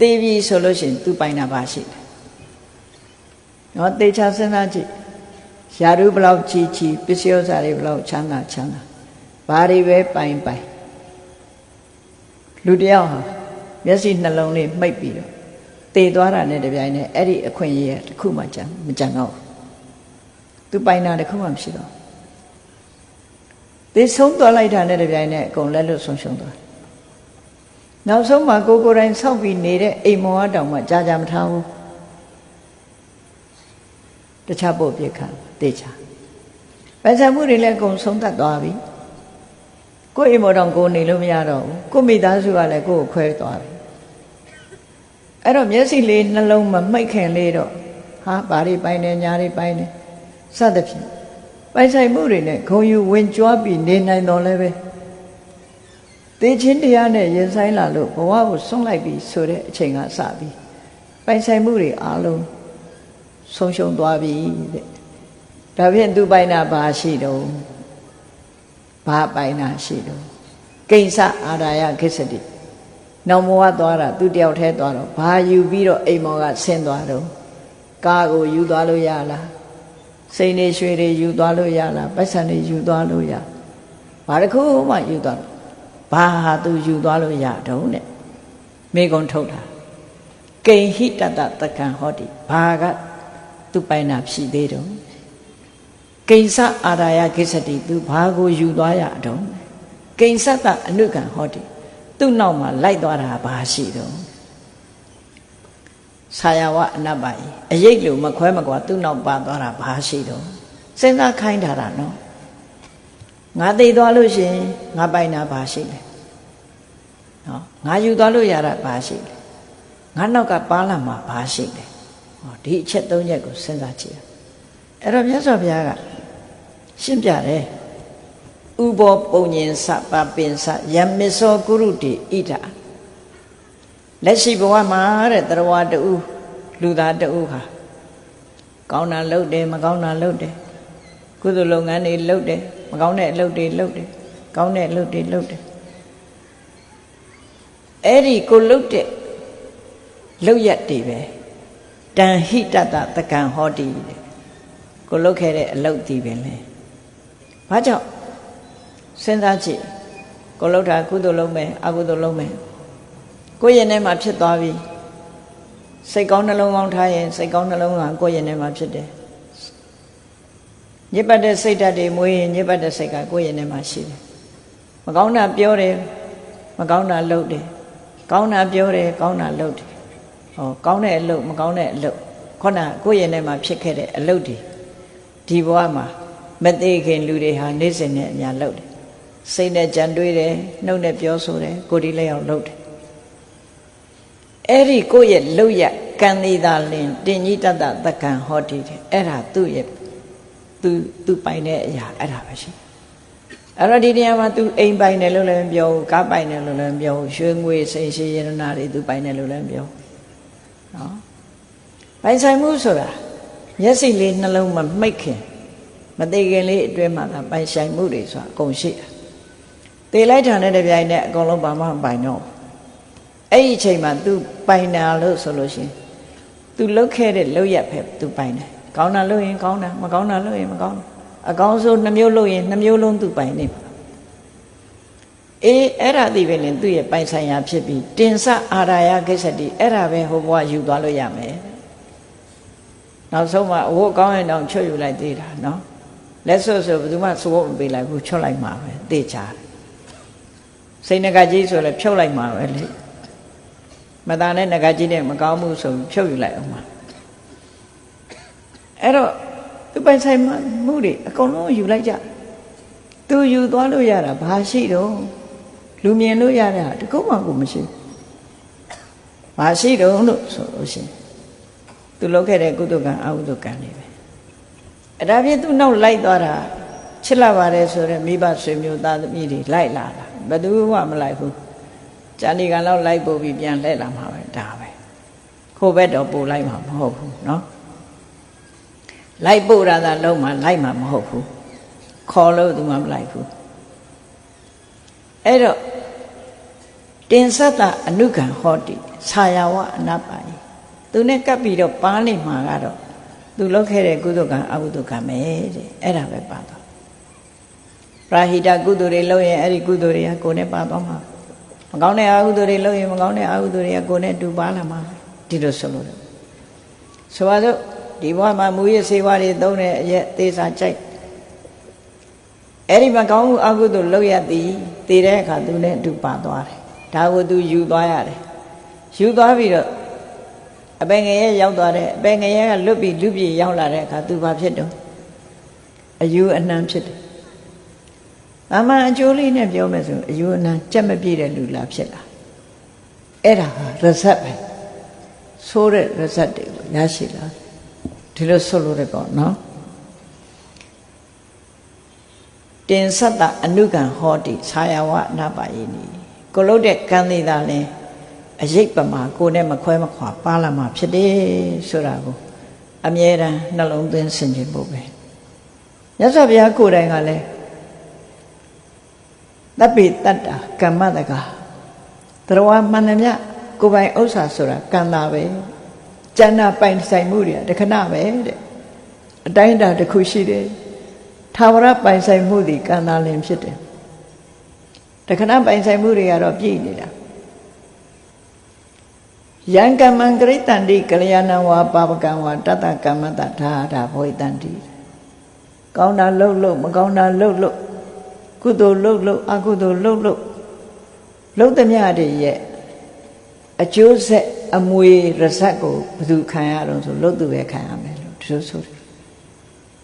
သေပြီဆိုလို့ရှိရင်သူပိုင်တာပါရှိတယ်နော်သေချာစဉ်းစားကြည့်ယာရုဘလောက်ကြီးကြီးပစ္စည်းဥစ္စာတွေဘလောက်ချမ်းသာချမ်းသာဘာတွေပဲပိုင်ပိုင်လူတယောက်ဟာမျက်စိနှလုံးလေးမှိတ်ပြီးတော့တည်သွားတာနဲ့တပြိုင်နက်အဲ့ဒီအခွင့်အရေးတစ်ခုမှကြံမကြံတော့ဘူးသူပိုင်တာတစ်ခုမှမရှိတော့သေဆုံးသွားလိုက်တာနဲ့တပြိုင်နက်အကုန်လက်လွတ်ဆုံးရှုံးသွား နောက်ဆုံးမှာကိုကိုယ်တိုင်ဆောက်ပြီးနေတဲ့အိမ်မော်အတောင်မှကြာကြာမထားဘူးတခြားပို့ပြစ်ခံတေချာပိုင်ဆိုင်မှုတွေလည်းအကုန်ဆုံးသတ်သွားပြီကိုယ့်အိမ်မော်တောင်ကိုနေလို့မရတော့ဘူးကိုမိသားစုကလည်းကိုယ့်ကိုခွဲသွားပြီအဲ့တော့မျက်စိလေးနှလုံးမမှိတ်ခင်လေးတော့ဟာဘာတွေပိုင်နေညာတွေပိုင်နေစသဖြင့်ပိုင်ဆိုင်မှုတွေနဲ့ဂုံယူဝင်ကြွားပြီးနေနိုင်တော့လည်းပဲ သေခြင်းတရားနဲ့ရင်ဆိုင်လာလို့ဘဝကိုဆွန့်လိုက်ပြီးဆိုတဲ့အချိန်ကစပြီးပိုင်ဆိုင်မှုတွေအားလုံးဆုံးရှုံးသွားပြီတဲ့ဒါဖြင့်သူပိုင်တာဘာရှိတော့ဘာပိုင်တာရှိတော့ကိစ္စအာရာယခိစ္စတိနောင်ဘဝသွားတာသူတယောက်တည်းသွားတော့ဘာယူပြီးတော့အိမ်မော်ကဆင်းသွားတော့ကားကိုယူသွားလို့ရလားစိန်နေရွှေတွေယူသွားလို့ရလားပိုက်ဆံတွေယူသွားလို့ရဘာတစ်ခုမှယူသွားလို့ ဘာဟာသူယူသွားလို့ရတော့တဲ့မိကုံထုတ်တာကိဟိတတတကံဟောတိဘာကသူပိုင်တာဖြည်သေးတော့ကိစ္စအာရာယကိစ္စတိသူဘာကိုယူသွားရတော့ကိစ္စတအနုကံဟောတိသူ့နောက်မှာလိုက်သွားတာဘာရှိတော့ဆာယဝအနတ္ပယအရိတ်လို့မခွဲမကွာသူ့နောက်ပါသွားတာဘာရှိတော့စဉ်းစားခိုင်းထားတာနော် ငါသိသွားလို့ရှင်ငါပိုင်တာဘာရှိလဲနော်ငါယူသွားလို့ရတာဘာရှိလဲငါနောက်ကပါလာမှာဘာရှိလဲဟောဒီအချက်၃ချက်ကိုစဉ်းစားကြည့်အဲ့တော့မြတ်စွာဘုရားကရှင်းပြတယ်ဥဘောပုံညင်စပပင်စယမစ္စောကုရုတိဣဒလက်ရှိဘဝမှာတဲ့တရားတူလူသားတူဟာကောင်းတာလုပ်တယ်မကောင်းတာလုပ်တယ် ကုသိုလ်လုပ်ငန်းတွေလုပ်တယ်မကောင်းတဲ့အလုပ်တွေလုပ်တယ်ကောင်းတဲ့အလုပ်တွေလုပ်တယ်အဲ့ဒီကိုလုပ်တဲ့လုပ်ရက်တွေပဲတန်ဟိတတတကံဟောတိတဲ့ကိုလုပ်ခဲ့တဲ့အလုပ်ဒီပဲလေဘာကြောင့်စဉ်းစားကြည့်ကိုလှုပ်တာကုသိုလ်လုပ်မယ်အကုသိုလ်လုပ်မယ်ကိုယ့်ရင်ထဲမှာဖြစ်သွားပြီစိတ်ကောင်းနှလုံးကောင်းထားရင်စိတ်ကောင်းနှလုံးကကိုယ့်ရင်ထဲမှာဖြစ်တယ် ညစ်ပတ်တဲ့စိတ်ဓာတ်တွေမွေးရင်ညစ်ပတ်တဲ့စိတ်ကကိုယ့်ရင်ထဲမှာရှိတယ်မကောင်းတာပြောတယ်မကောင်းတာလုပ်တယ်ကောင်းတာပြောတယ်ကောင်းတာလုပ်တယ်ဟောကောင်းတဲ့အလုပ်မကောင်းတဲ့အလုပ်ခုနကိုယ့်ရင်ထဲမှာဖြစ်ခဲ့တဲ့အလုပ်တွေဒီဘဝမှာမသေးခင်လူတွေဟာနေ့စဉ်နဲ့အများလုပ်တယ်စိတ်နဲ့ကြံတွေးတယ်နှုတ်နဲ့ပြောဆိုတယ်ကိုယ်ဒီလက်အောင်လုပ်တယ်အဲ့ဒီကိုယ့်ရဲ့လုပ်ရကံသေးတာလင်တင်ကြီးတတ်တသက္ကံဟောတိတယ်အဲ့ဒါသူ့ရဲ့ သူသူပိုင်တဲ့အရာအဲ့ဒါပဲရှိအဲ့တော့ဒီနေရာမှာ तू အိမ်ပိုင်တယ်လို့လည်းမပြောဘူးကားပိုင်တယ်လို့လည်းမပြောဘူးရွှေငွေစိန်ရှိရနာတွေ तू ပိုင်တယ်လို့လည်းမပြောနော်ပိုင်ဆိုင်မှုဆိုတာမျက်စိလေးနှလုံးမမှိတ်ခင်မသေးခင်လေးအတွင်းမှာသာပိုင်ဆိုင်မှုတွေဆိုတာအကုန်ရှိတာသေလိုက်တာနဲ့တပြိုင်နက်အကုန်လုံးဘာမှမပိုင်တော့အဲ့ဒီအချိန်မှာ तू ပိုင်တာလို့ဆိုလို့ရှိရင် तू လုတ်ခဲ့တဲ့လုတ်ရက်ပဲ तू ပိုင်တယ် ကောင်းတာလုတ်ရင်ကောင်းတာမကောင်းတာလုတ်ရင်မကောင်းဘူးအကောင်းဆုံးနှမျိုးလုတ်ရင်နှမျိုးလုံး तू ပိုင်နေပါအေးအဲ့ဒါသိပဲလင်သူ့ရဲ့ပိုင်ဆိုင်ရာဖြစ်ပြီးတင်စအာရာယကိစ္စတိအဲ့ဒါပဲဟိုဘဝယူသွားလို့ရမယ်နောက်ဆုံးမှအဝတ်ကောင်းရင်တော့ချွတ်ယူလိုက်သေးတာနော်လက်ဆွတ်ဆိုဘယ်သူမှစိုးမပေးလိုက်ဘူးချွတ်လိုက်မှာပဲသိချာစိတ်ငကကြီးဆိုလည်းဖြုတ်လိုက်မှာပဲလေမตาနဲ့ငကကြီးနဲ့မကောင်းမှုဆိုဖြုတ်ယူလိုက်အောင်ပါ အဲ့တော့သူပိုင်ဆိုင်မှုတွေအကုန်လုံးယူလိုက်ကြသူယူသွားလို့ရတာဘာရှိတော့လူမြင်လို့ရတာတကုတ်မှကိုမရှိဘာရှိတော့လို့ဆိုလို့ရှိရင်သူလုပ်ခဲ့တဲ့ကုသကံအကုသကံတွေပဲအဲ့ဒါဖြင့်သူနောက်လိုက်သွားတာချစ်လာပါတယ်ဆိုတော့မိဘဆွေမျိုးသားသမီးတွေလိုက်လာတာဘယ်သူမှမလိုက်ဘူးဇာတိကံလောက်လိုက်ပို့ပြီးပြန်လှည့်လာမှာပဲဒါပဲခိုးဘက်တော့ပို့လိုက်မှာမဟုတ်ဘူးเนาะ လိုက်ပို့ရတာလုံးမှာလိုက်မှာမဟုတ်ဘူးခေါ်လို့သူမှမလိုက်ဘူးအဲ့တော့တင်သတ္တအနုကံဟောတိဆာယဝအနပါယသူနဲ့ကပ်ပြီးတော့ပါလိမ့်မှာကတော့သူလုပ်ခဲ့တဲ့ကုသကံအကုသကံပဲတဲ့အဲ့ဒါပဲပါတော့ပရာဟိတကုသိုလ်တွေလုပ်ရင်အဲ့ဒီကုသိုလ်တွေကကိုယ်နဲ့ပါသွားမှာမကောင်းတဲ့အကုသိုလ်တွေလုပ်ရင်မကောင်းတဲ့အကုသိုလ်တွေကကိုယ်နဲ့တူပါလာမှာဒီလိုဆိုလို့တယ်ဆိုပါစို့ ဒီဘဝမှာမူရစေဝါတွေသုံးတဲ့အရက်သေးစာကြိုက်အဲ့ဒီမကောင်းမှုအကုသိုလ်လုပ်ရသည်တည်တဲ့အခါသူနဲ့အတူပါသွားတယ်ဒါကိုသူယူသွားရတယ်ယူသွားပြီးတော့အပင်ငရဲရောက်သွားတယ်အပင်ငရဲကလွတ်ပြီးလူပြေရောက်လာတဲ့အခါသူဘာဖြစ်တော့အယူအနှံဖြစ်တယ်။အမှန်အကျိုးလေးနဲ့ပြောမယ်ဆိုအယူအနှံကြက်မပြည့်တဲ့လူလားဖြစ်လာ။အဲ့ဒါဟာရဇတ်ပဲ။ဆိုးတဲ့ရဇတ်တွေကိုရရှိလာ ဒီလိုဆိုလို့ရပေါ့နော်။တင်သတ္တအနုကံဟောတိဆာယဝနာပါယိနီကိုလုတ်တဲ့ကံသေးတာလဲအရိပ်ပမာကိုနဲ့မခွဲမခွာပါလာမှာဖြစ်တယ်ဆိုတာကိုအမြဲတမ်းနှလုံးသွင်းဆင်ခြင်ဖို့ပဲမြတ်စွာဘုရားကိုယ်တိုင်ကလည်းတပ်ပိတတ္တာကမ္မတကတရဝမှန်တယ်မြကိုယ်ပိုင်ဥစ္စာဆိုတာကံတာပဲ ကျန်တာပိုင်ဆိုင်မှုတွေကတခဏပဲတဲ့အတိုင်းအတာတစ်ခုရှိတယ်ထာဝရပိုင်ဆိုင်မှုဒီကံတာလင်ဖြစ်တယ်တခဏပိုင်ဆိုင်မှုတွေကတော့ပြည့်နေတာယံကမ္မံကရိတန္တိကလျာဏဝါပါပကံဝါတတ္တကမ္မတဒါဒါဘောိတန္တိကောင်းတာလှုပ်လို့မကောင်းတာလှုပ်လို့ကုသိုလ်လှုပ်လို့အကုသိုလ်လှုပ်လို့လှုပ်သမျှတွေရဲ့အကျိုးဆက် အမွေရစက်ကိုဘယ်သူခံရတော့ဆိုလှုပ်သူပဲခံရမယ်လို့ဒီလိုဆိုတယ်